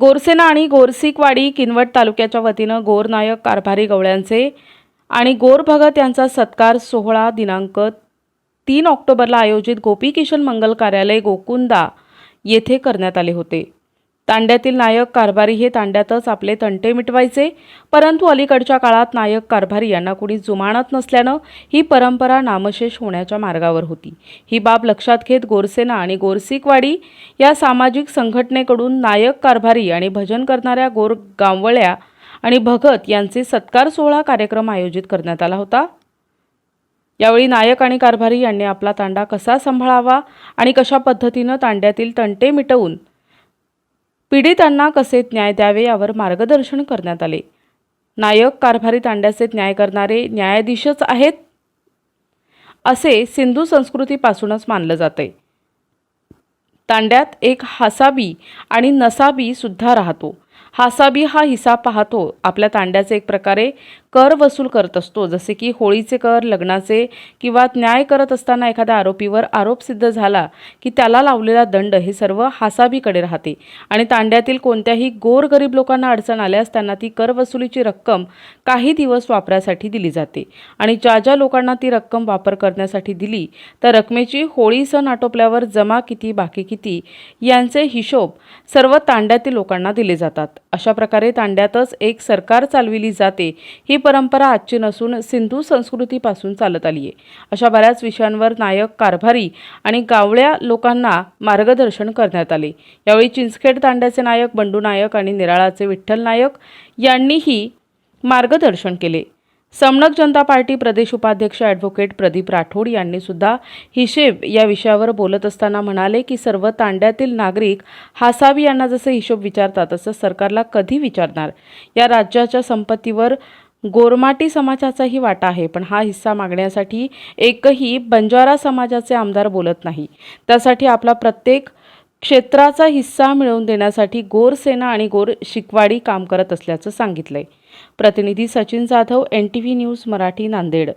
गोरसेना आणि गोरसिकवाडी किनवट तालुक्याच्या वतीनं गोरनायक कारभारी गवळ्यांचे आणि गोर भगत यांचा सत्कार सोहळा दिनांक तीन ऑक्टोबरला आयोजित गोपी किशन मंगल कार्यालय गोकुंदा येथे करण्यात आले होते. तांड्यातील नायक कारभारी हे तांड्यातच आपले तंटे मिटवायचे. परंतु अलीकडच्या काळात नायक कारभारी यांना कुणी जुमानत नसल्यानं ही परंपरा नामशेष होण्याच्या मार्गावर होती. ही बाब लक्षात घेत गोरसेना आणि गोरसिकवाडी या सामाजिक संघटनेकडून नायक कारभारी आणि भजन करणाऱ्या गोर गांवळ्या आणि भगत यांचे सत्कार सोहळा कार्यक्रम आयोजित करण्यात आला होता. यावेळी नायक आणि कारभारी यांनी आपला तांडा कसा सांभाळावा आणि कशा पद्धतीनं तांड्यातील तंटे मिटवून पीडितांना कसे न्याय द्यावे यावर मार्गदर्शन करण्यात आले. नायक कारभारी तांड्याचे न्याय करणारे न्यायाधीशच आहेत असे सिंधू संस्कृतीपासूनच मानलं जाते तांड्यात एक हासाबी आणि नसाबी सुद्धा राहतो. हासाबी हा हिसाब पाहतो. आपल्या तांड्याचे एक प्रकारे कर वसूल करत असतो. जसे की होळीचे कर लग्नाचे किंवा न्याय करत असताना एखाद्या आरोपीवर आरोप सिद्ध झाला की त्याला लावलेला दंड हे सर्व हासाबीकडे राहते. आणि तांड्यातील कोणत्याही गोरगरीब लोकांना अडचण आल्यास त्यांना ती कर वसुलीची रक्कम काही दिवस वापरासाठी दिली जाते. आणि ज्या ज्या लोकांना ती रक्कम वापर करण्यासाठी दिली तर रकमेची होळी सण आटोपल्यावर जमा किती बाकी किती यांचे हिशोब सर्व तांड्यातील लोकांना दिले जातात. अशा प्रकारे तांड्यातच एक सरकार चालविली जाते ही परंपरा आजची नसून सिंधू संस्कृतीपासून चालत आली आहे. अशा बऱ्याच विषयांवर नायक कारभारी आणि गावळ्या लोकांना मार्गदर्शन करण्यात आले. यावेळी चिंचखेड तांड्याचे नायक बंडू नायक आणि निराळाचे विठ्ठल नायक यांनीही मार्गदर्शन केले. समणक जनता पार्टी प्रदेश उपाध्यक्ष ॲडव्होकेट प्रदीप राठोड यांनी सुद्धा हिशेब या विषयावर बोलत असताना म्हणाले की सर्व तांड्यातील नागरिक हासावी यांना जसे हिशोब विचारतात तसं सरकारला कधी विचारणार? या राज्याच्या संपत्तीवर गोरमाटी समाजाचाही वाटा आहे पण हा हिस्सा मागण्यासाठी एकही बंजारा समाजाचे आमदार बोलत नाही. त्यासाठी आपला प्रत्येक क्षेत्राचा हिस्सा मिळवून देण्यासाठी गोर सेना आणि गोर शिकवाडी काम करत असल्याचं सांगितलंय. प्रतिनिधी Sachin Jadhav N T V news Marathi Nanded.